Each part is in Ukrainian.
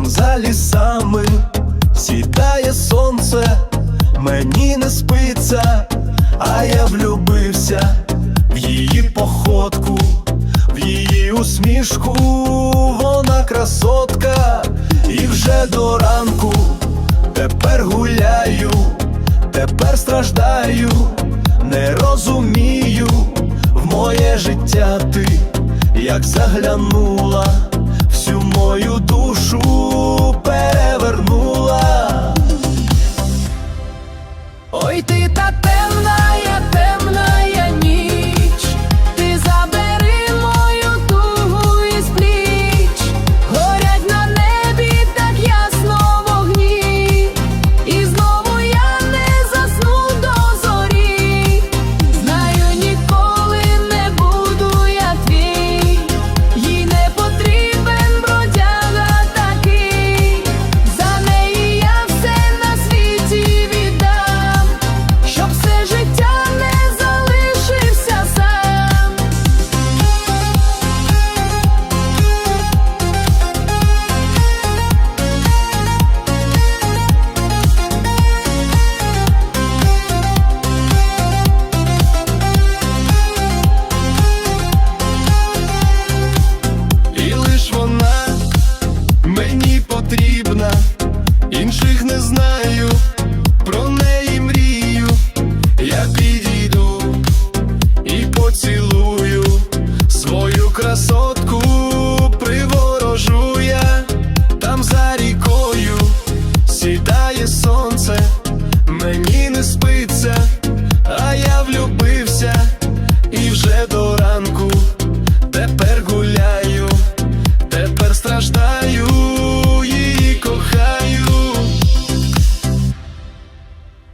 там за лісами сідає сонце, мені не спиться, а я влюбився в її походку, в її усмішку, вона красотка, і вже до ранку тепер гуляю, тепер страждаю, не розумію в моє життя ти, як заглянула, всю мою душу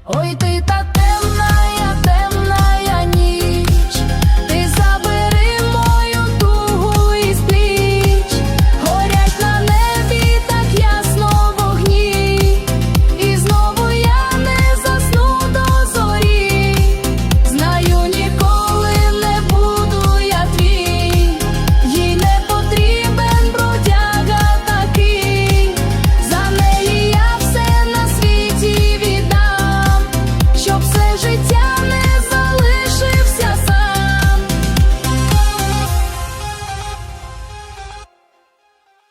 Ой, ти так.